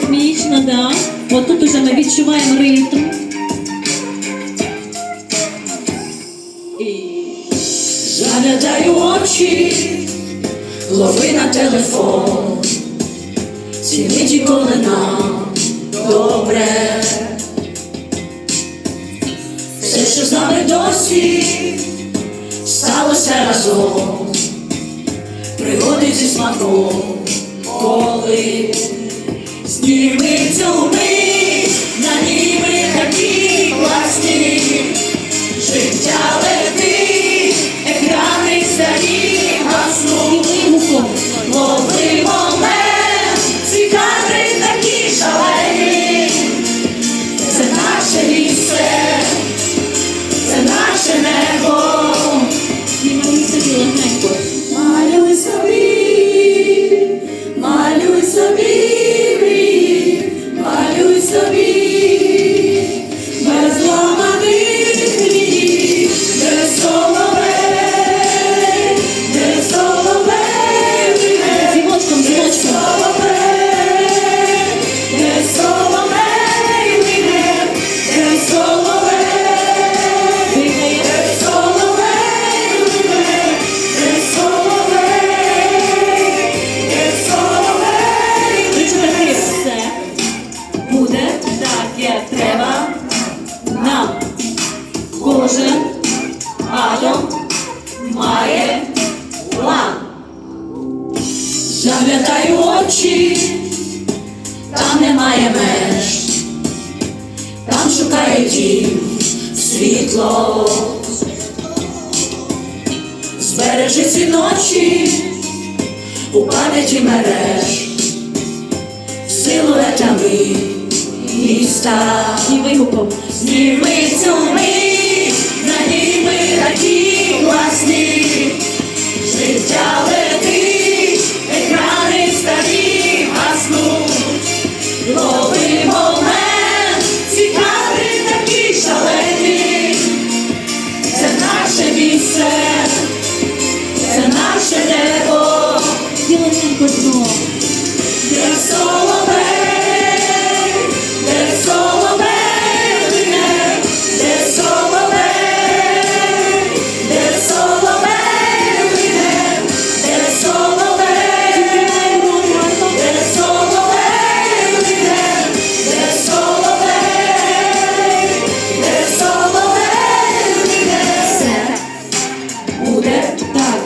ритмічно, да. От тут уже ми відчуваємо ритм. І Заглядаю очі, лови на телефон, миті, коли нам добре. Все, що з нами досі, сталося разом. Пригоди зі смаком, коли зніми цю мить, на ній ми такі класні. Життя летить, екрани старі гаснуть. вигуком. Лови ці кадри такі шалені. Це наше місце, це наше небо. Знімаємо собі легенько. Малюй собі, малюй собі, так, як треба. Нам кожен атом має план. Заглядаю очі, там немає меж, там шукає дім світло. Збережи ці ночі у пам'яті мереж, силуетами міста. І вигуком. Зніми цю мить,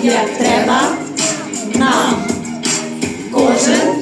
як треба нам кожен.